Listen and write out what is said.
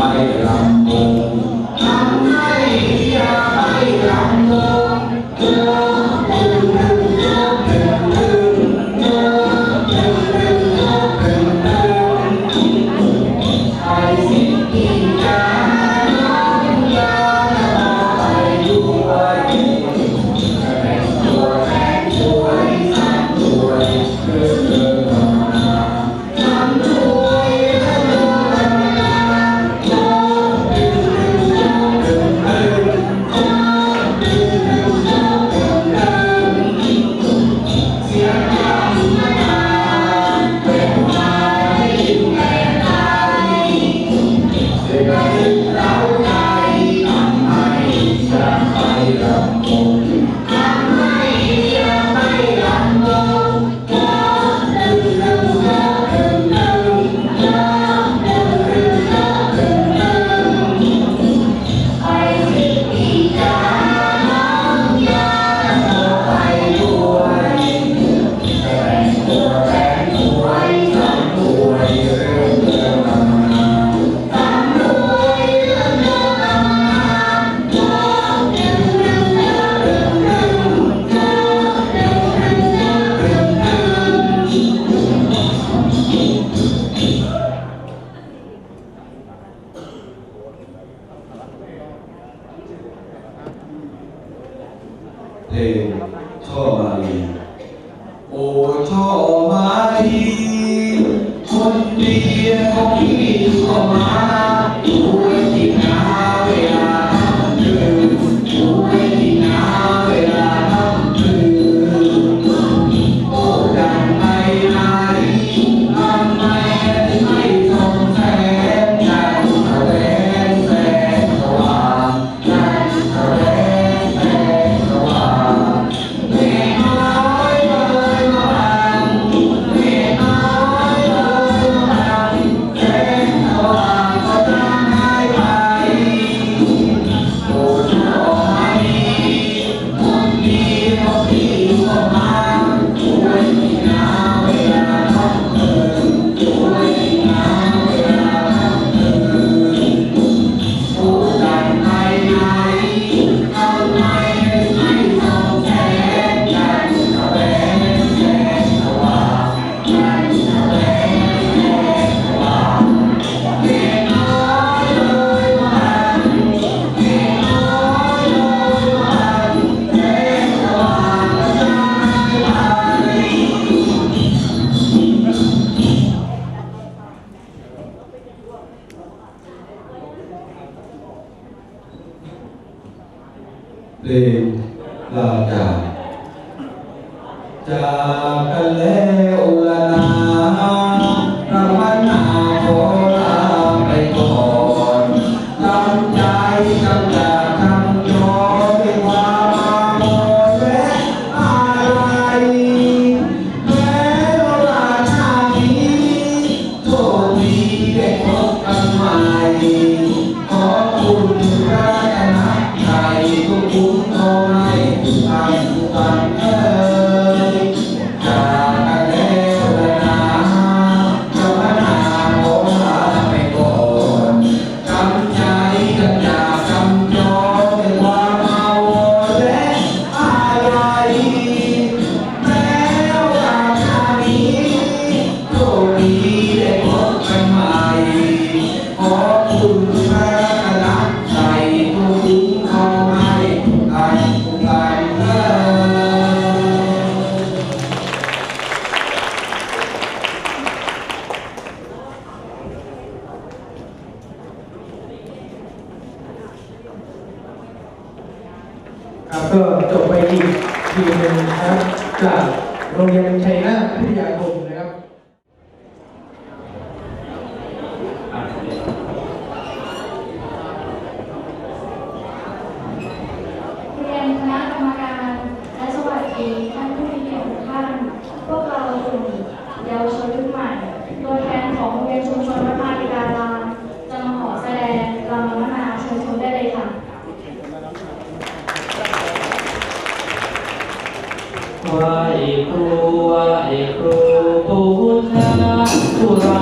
I am home. ครับก็จบไปอีกทีหนึ่งครับจากโรงเรียนชัยนาทพิทยาคม 是我